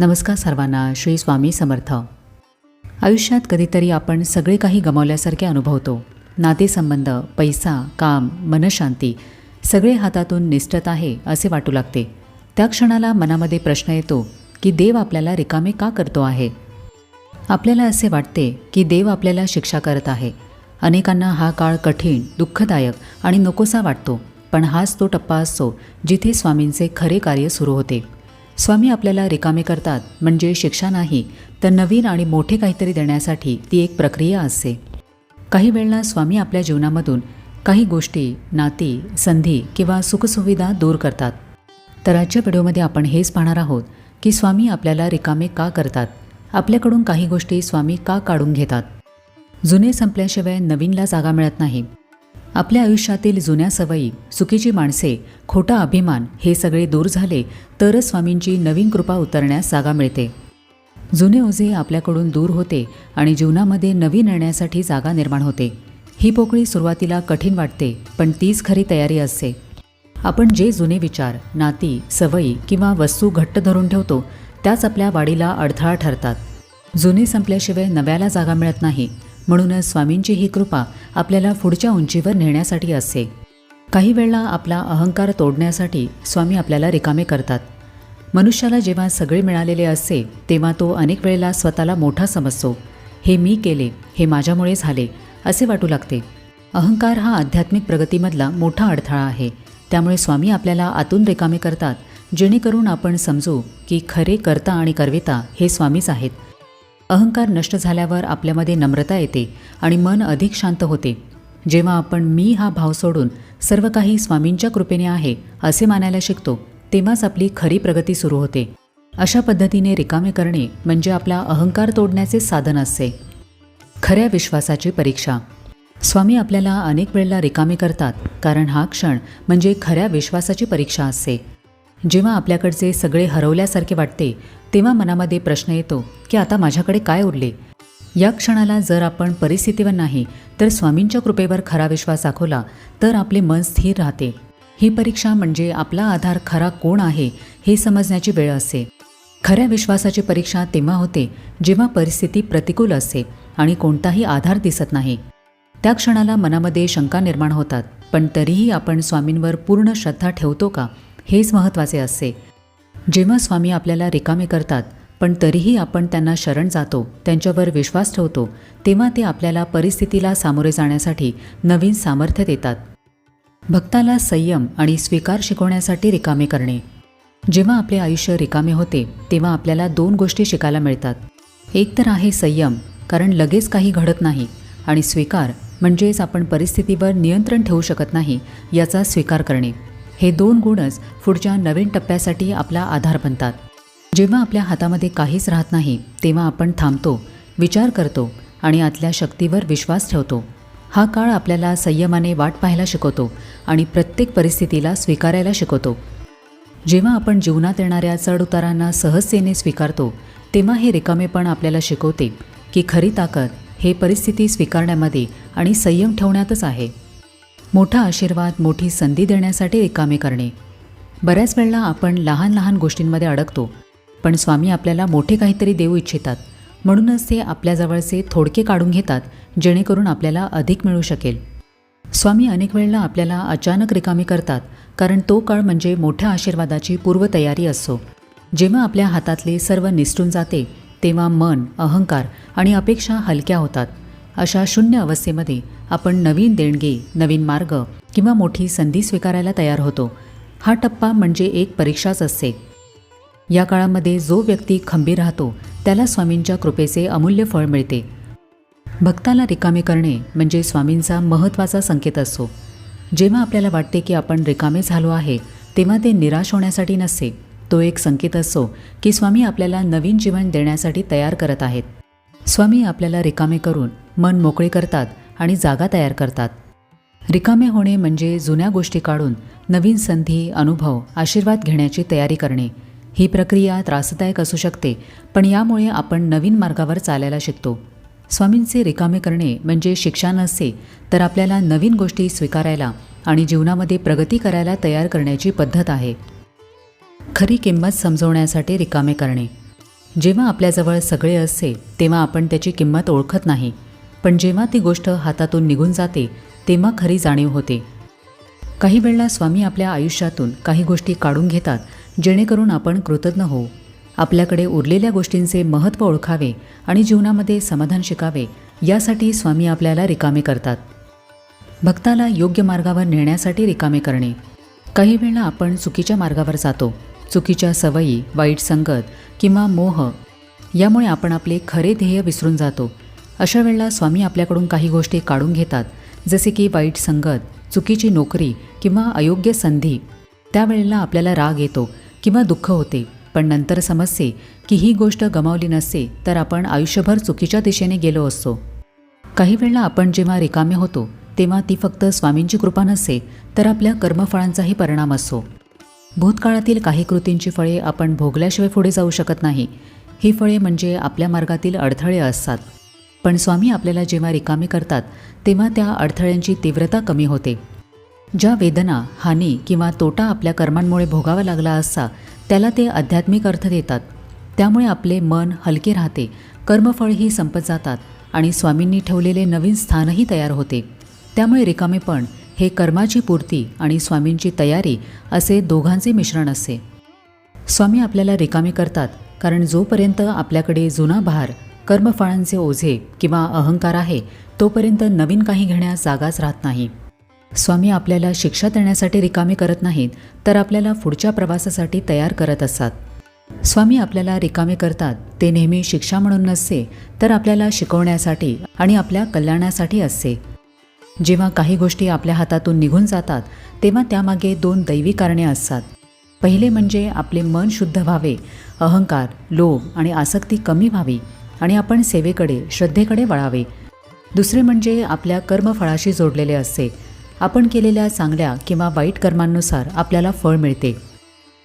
नमस्कार सर्वांना श्री स्वामी समर्थ. आयुष्यात कधीतरी आपण सगळे काही गमावल्यासारखे अनुभवतो. नातेसंबंध पैसा काम मनशांती सगळे हातातून निष्ठत आहे असे वाटू लागते. त्या क्षणाला मनामध्ये प्रश्न येतो की देव आपल्याला रिकामे का करतो आहे? आपल्याला असे वाटते की देव आपल्याला शिक्षा करत आहे. अनेकांना हा काळ कठीण दुःखदायक आणि नकोसा वाटतो पण हाच तो टप्पा असतो जिथे स्वामींचे खरे कार्य सुरू होते. स्वामी आपल्याला रिकामे करतात म्हणजे शिक्षा नाही तर नवीन आणि मोठे काहीतरी देण्यासाठी ती एक प्रक्रिया असते. काही वेळेला स्वामी आपल्या जीवनामधून काही गोष्टी नाती संधी किंवा सुखसुविधा दूर करतात. तर आजच्या व्हिडिओमध्ये आपण हेच पाहणार आहोत की स्वामी आपल्याला रिकामे का करतात? आपल्याकडून काही गोष्टी स्वामी का काढून घेतात? जुने संपल्याशिवाय नवीनला जागा मिळत नाही. आपल्या आयुष्यातील जुन्या सवयी चुकीची माणसे खोटा अभिमान हे सगळे दूर झाले तरच स्वामींची नवीन कृपा उतरण्यास जागा मिळते. जुने ओझे आपल्याकडून दूर होते आणि जीवनामध्ये नवीन येण्यासाठी जागा निर्माण होते. ही पोकळी सुरुवातीला कठीण वाटते पण तीच खरी तयारी असते. आपण जे जुने विचार नाती सवयी किंवा वस्तू घट्ट धरून ठेवतो त्याच आपल्या वाढीला अडथळा ठरतात. जुने संपल्याशिवाय नव्याला जागा मिळत नाही. म्हणूनच स्वामींची ही कृपा आपल्याला पुढच्या उंचीवर नेण्यासाठी असते. काही वेळा आपला अहंकार तोडण्यासाठी स्वामी आपल्याला रिकामे करतात. मनुष्याला जेव्हा सगळे मिळालेले असते तेव्हा तो अनेक वेळेला स्वतःला मोठा समजतो. हे मी केले हे माझ्यामुळे झाले असे वाटू लागते. अहंकार हा आध्यात्मिक प्रगतीमधला मोठा अडथळा आहे. त्यामुळे स्वामी आपल्याला आतून रिकामे करतात जेणेकरून आपण समजू की खरे कर्ता आणि करविता हे स्वामीच आहेत. अहंकार नष्ट झाल्यावर आपल्यामध्ये नम्रता येते आणि मन अधिक शांत होते. जेव्हा आपण मी हा भाव सोडून सर्व काही स्वामींच्या कृपेने आहे असे मानायला शिकतो तेव्हाच आपली खरी प्रगती सुरू होते. अशा पद्धतीने रिकामे करणे म्हणजे आपला अहंकार तोडण्याचे साधन असते. खऱ्या विश्वासाची परीक्षा. स्वामी आपल्याला अनेक वेळेला रिकामे करतात कारण हा क्षण म्हणजे खऱ्या विश्वासाची परीक्षा असते. जेव्हा आपल्याकडचे सगळे हरवल्यासारखे वाटते तेव्हा मनामध्ये प्रश्न येतो की आता माझ्याकडे काय उरले? या क्षणाला जर आपण परिस्थितीवर नाही तर स्वामींच्या कृपेवर खरा विश्वास दाखवला तर आपले मन स्थिर राहते. ही परीक्षा म्हणजे आपला आधार खरा कोण आहे हे समजण्याची वेळ असते. खऱ्या विश्वासाची परीक्षा तेव्हा होते जेव्हा परिस्थिती प्रतिकूल असते आणि कोणताही आधार दिसत नाही. त्या क्षणाला मनामध्ये शंका निर्माण होतात पण तरीही आपण स्वामींवर पूर्ण श्रद्धा ठेवतो का? हेच महत्त्वाचे असते. जेव्हा स्वामी आपल्याला रिकामे करतात पण तरीही आपण त्यांना शरण जातो त्यांच्यावर विश्वास ठेवतो तेव्हा ते आपल्याला परिस्थितीला सामोरे जाण्यासाठी नवीन सामर्थ्य देतात. भक्ताला संयम आणि स्वीकार शिकवण्यासाठी रिकामे करणे. जेव्हा आपले आयुष्य रिकामे होते तेव्हा आपल्याला दोन गोष्टी शिकायला मिळतात. एक तर आहे संयम कारण लगेच काही घडत नाही आणि स्वीकार म्हणजेच आपण परिस्थितीवर नियंत्रण ठेवू शकत नाही याचा स्वीकार करणे. हे दोन गुणच पुढच्या नवीन टप्प्यासाठी आपला आधार बनतात. जेव्हा आपल्या हातामध्ये काहीच राहत नाही तेव्हा आपण थांबतो विचार करतो आणि आतल्या शक्तीवर विश्वास ठेवतो. हा काळ आपल्याला संयमाने वाट पाहायला शिकवतो आणि प्रत्येक परिस्थितीला स्वीकारायला शिकवतो. जेव्हा आपण जीवनात येणाऱ्या चढउतारांना सहजतेने स्वीकारतो तेव्हा हे रिकामेपण आपल्याला शिकवते की खरी ताकद हे परिस्थिती स्वीकारण्यामध्ये आणि संयम ठेवण्यातच आहे. मोठा आशीर्वाद मोठी संधी देण्यासाठी रिकामे करणे. बऱ्याच वेळेला आपण लहान लहान गोष्टींमध्ये अडकतो पण स्वामी आपल्याला मोठे काहीतरी देऊ इच्छितात. म्हणूनच ते आपल्याजवळचे थोडके काढून घेतात जेणेकरून आपल्याला अधिक मिळू शकेल. स्वामी अनेक वेळेला आपल्याला अचानक रिकामी करतात कारण तो काळ म्हणजे मोठ्या आशीर्वादाची पूर्वतयारी असतो जेव्हा आपल्या हातातले सर्व निसटून जाते तेव्हा मन अहंकार आणि अपेक्षा हलक्या होतात. अशा शून्य अवस्थेमध्ये आपण नवीन देणगी नवीन मार्ग किंवा मोठी संधी स्वीकारायला तयार होतो. हा टप्पा म्हणजे एक परीक्षाच असते. या काळामध्ये जो व्यक्ती खंबीर राहतो त्याला स्वामींच्या कृपेचे अमूल्य फळ मिळते. भक्ताला रिकामे करणे म्हणजे स्वामींचा महत्त्वाचा संकेत असतो. जेव्हा आपल्याला वाटते की आपण रिकामे झालो आहे तेव्हा ते निराश होण्यासाठी नसते. तो एक संकेत असतो की स्वामी आपल्याला नवीन जीवन देण्यासाठी तयार करत आहेत. स्वामी आपल्याला रिकामे करून मन मोकळे करतात आणि जागा तयार करतात. रिकामे होणे म्हणजे जुन्या गोष्टी काढून नवीन संधी अनुभव आशीर्वाद घेण्याची तयारी करणे. ही प्रक्रिया त्रासदायक असू शकते पण यामुळे आपण नवीन मार्गावर चालायला शिकतो. स्वामींचे रिकामे करणे म्हणजे शिक्षा नसते तर आपल्याला नवीन गोष्टी स्वीकारायला आणि जीवनामध्ये प्रगती करायला तयार करण्याची पद्धत आहे. खरी किंमत समजवण्यासाठी रिकामे करणे. जेव्हा आपल्याजवळ सगळे असते तेव्हा आपण त्याची किंमत ओळखत नाही. पण जेव्हा ती गोष्ट हातातून निघून जाते तेव्हा खरी जाणीव होते. काही वेळेला स्वामी आपल्या आयुष्यातून काही गोष्टी काढून घेतात जेणेकरून आपण कृतज्ञ होऊ. आपल्याकडे उरलेल्या गोष्टींचे महत्त्व ओळखावे आणि जीवनामध्ये समाधान शिकावे यासाठी स्वामी आपल्याला रिकामे करतात. भक्ताला योग्य मार्गावर नेण्यासाठी रिकामे करणे. काही वेळा आपण चुकीच्या मार्गावर जातो चुकीच्या सवयी वाईट संगत किंवा मोह यामुळे आपण आपले खरे ध्येय विसरून जातो. अशा वेळेला स्वामी आपल्याकडून काही गोष्टी काढून घेतात जसे की वाईट संगत चुकीची नोकरी किंवा अयोग्य संधी. त्यावेळेला आपल्याला राग येतो किंवा दुःख होते पण नंतर समजते की ही गोष्ट गमावली नसते तर आपण आयुष्यभर चुकीच्या दिशेने गेलो असतो. काही वेळेला आपण जेव्हा रिकामे होतो तेव्हा ती फक्त स्वामींची कृपा नसते तर आपल्या कर्मफळांचाही परिणाम असतो. भूतकाळातील काही कृतींची फळे आपण भोगल्याशिवाय पुढे जाऊ शकत नाही. ही फळे म्हणजे आपल्या मार्गातील अडथळे असतात. पण स्वामी आपल्याला जेव्हा रिकामे करतात तेव्हा त्या अडथळ्यांची तीव्रता कमी होते. ज्या वेदना हानी किंवा तोटा आपल्या कर्मांमुळे भोगावा लागला असता त्याला ते आध्यात्मिक अर्थ देतात. त्यामुळे आपले मन हलके राहते कर्मफळही संपत जातात आणि स्वामींनी ठेवलेले नवीन स्थानही तयार होते. त्यामुळे रिकामेपण हे कर्माची पूर्ती आणि स्वामींची तयारी असे दोघांचे मिश्रण असते. स्वामी आपल्याला रिकामे करतात कारण जोपर्यंत आपल्याकडे जुना भार कर्मफळांचे ओझे किंवा अहंकार आहे तोपर्यंत नवीन काही घेण्यास जागाच राहत नाही. स्वामी आपल्याला शिक्षा देण्यासाठी रिकामे करत नाहीत तर आपल्याला पुढच्या प्रवासासाठी तयार करत असतात. स्वामी आपल्याला रिकामे करतात ते नेहमी शिक्षा म्हणून नसते तर आपल्याला शिकवण्यासाठी आणि आपल्या कल्याणासाठी असते. जेव्हा काही गोष्टी आपल्या हातातून निघून जातात तेव्हा त्यामागे दोन दैवी कारणे असतात. पहिले म्हणजे आपले मन शुद्ध व्हावे अहंकार लोभ आणि आसक्ती कमी व्हावी. आणि आपण सेवेकडे श्रद्धेकडे वळावे. दुसरे म्हणजे आपल्या कर्मफळाशी जोडलेले असते. आपण केलेल्या चांगल्या किंवा वाईट कर्मांनुसार आपल्याला फळ मिळते.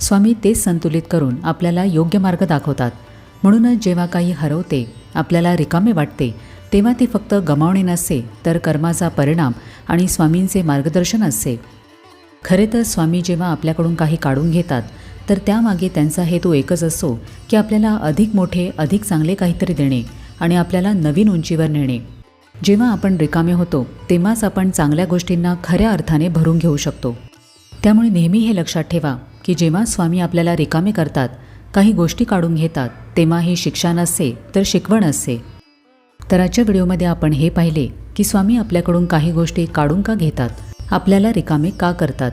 स्वामी तेच संतुलित करून आपल्याला योग्य मार्ग दाखवतात. म्हणूनच जेव्हा काही हरवते आपल्याला रिकामे वाटते तेव्हा ते फक्त गमावणे नसते तर कर्माचा परिणाम आणि स्वामींचे मार्गदर्शन असते. खरे तर स्वामी जेव्हा आपल्याकडून काही काढून घेतात तर त्यामागे त्यांचा हेतू एकच असतो की आपल्याला अधिक मोठे अधिक चांगले काहीतरी देणे आणि आपल्याला नवीन उंचीवर नेणे. जेव्हा आपण रिकामे होतो तेव्हाच आपण चांगल्या गोष्टींना खऱ्या अर्थाने भरून घेऊ शकतो. त्यामुळे नेहमी हे लक्षात ठेवा की जेव्हा स्वामी आपल्याला रिकामे करतात काही गोष्टी काढून घेतात तेव्हा ही शिक्षा नसते तर शिकवण असते. तर आजच्या व्हिडिओमध्ये आपण हे पाहिले की स्वामी आपल्याकडून काही गोष्टी काढून का घेतात? आपल्याला रिकामे का करतात?